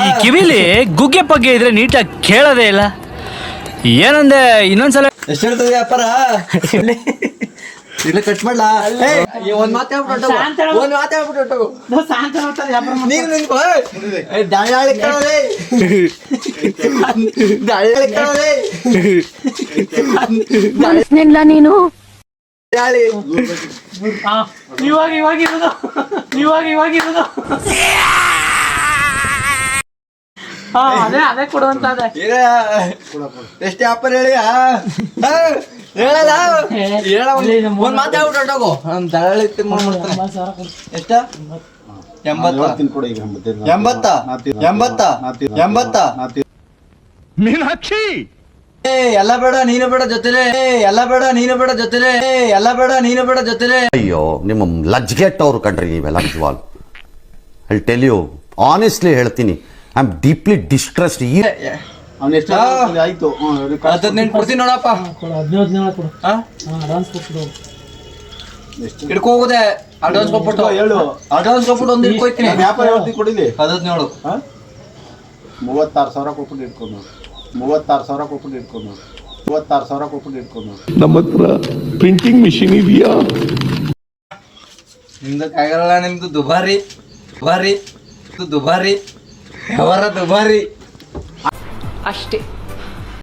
ಈ ಕಿವಿಲಿ ಗುಗ್ಗೆ ಪಗ್ಗೆ ಇದ್ರೆ ನೀಟಾಗಿ ಕೇಳೋದೇ ಇಲ್ಲ ಏನಂದೆ ಇನ್ನೊಂದ್ಸಲ ಎಷ್ಟಿರ್ತದೆ ಅಪ್ಪರ ವ್ಯಾಪಾರ ಇಲ್ಲ ಕಟ್ ಮಾಡ್ಲಾ ಏ, ಈ ಒಂದ್ ಮಾತು ಹೇಳ್ಬಿಟ್ಟು ಶಾಂತ ಹೊರ್ಟೋಗು. ಹೇಳು. ಒಂದ್ ಮಾತು ಹೇಳ್ಬಿಟ್ಟು ಹೊರ್ಟೋಗು. ನೀನು ನಿಂತ್ಕೋ, ಏ. ಏ, ದಳ್ಳಾಳಿ ಕಣೋಲೆ. ದಳ್ಳಾಳಿ ಕಣೋಲೆ. ಮನುಷ್ಯನಿಲ್ಲ ನೀನು ದಳ್ಳಾಳಿ. ಹಾ, ಇವಾಗ ಇವಾಗ ಇರೋದು ಇವಾಗ ಇವಾಗ ಇರೋದು ಅದೇ ಅದೇ? ಎಷ್ಟು ಹೇಳಿ ಹೇಳಲ್ಲ? ಏ, ಹೇಳ ಒಂದ್-. ನಮ್ ದಳ್ಳಾಳಿ. ಎಷ್ಟ? ಎಂಬತ್ತ. ಎಂಬತ್ತ? ಎಂಬತ್ತ? ಎಂಬತ್ತ? ಎಲ್ಲ ಬೇಡ ನೀನು ಬೇಡ ಜೊತೆಲೆ. ಏ ಎಲ್ಲ ಬೇಡ ನೀನು ಬೇಡ ಜೊತೆಲೆ. ಏ ಎಲ್ಲ ಬೇಡ ನೀನು ಬೇಡ ಜೊತೆಲೆ. ಅಯ್ಯೋ ನಿಮ್ಮ ಲಜ್ಗೆಟ್ಟವ್ರು ಕಂಡ್ರಿ ನೀವೆಲ್ಲ ನಿಜವಾಗ್ಲು. ಐ ಟೆಲ್ ಯು ಆನೆಸ್ಟ್ಲಿ ಹೇಳ್ತೀನಿ. ಐ ಆಮ್ ಡೀಪ್ಲಿ ಡಿಸ್ಟ್ರೆಸ್ಡ್ ಈ ಆಯ್ತು. ಹದಿನೆಂಟು ಕೊಡ್ತೀನಿ ನೋಡಪ್ಪ. ಕೊಡು ಹದಿನೇಳು ಕೊಡು. ಹಾ? ಅಡ್ವಾನ್ಸ್ ಕೊಟ್ಬಿಡು. ಅಡ್ವಾನ್ಸ್ ಕೊಟ್ಬಿಟ್ಟು. ಹೇಳು. ಅಡ್ವಾನ್ಸ್ ಕೊಟ್ಬಿಟ್ಟು ಒಂದು ವ್ಯಾಪಾರ ಹೇಳ್ತೀನಿ ಕೊಡಿಲಿ? ಹದಿನೇಳು? ಮೂವತ್ತಾರು ಸಾವಿರ ಕೊಟ್ಬಿಟ್ಟು ಇಟ್ಕೊಂಡು ಮೂವತ್ತಾರು ಸಾವಿರ ಕೊಟ್ಬಿಟ್ಟು ಇಟ್ಕೊಂಡು ಮೂವತ್ತಾರು ಸಾವಿರ ಕೊಟ್ಬಿಟ್ಟು ಇಟ್ಕೊಂಡು ನಮ್ಮ ಹತ್ರ ಪ್ರಿಂಟಿಂಗ್ ಮಿಷಿನ್ ಇದೆಯಾ? ನಿಮ್ದಕ್ಕಾಗಲ್ಲ ನಿಮ್ದು ದುಬಾರಿ. ದುಬಾರಿ. ದುಬಾರಿ. ಅವರ ದುಬಾರಿ ಅಷ್ಟೇ.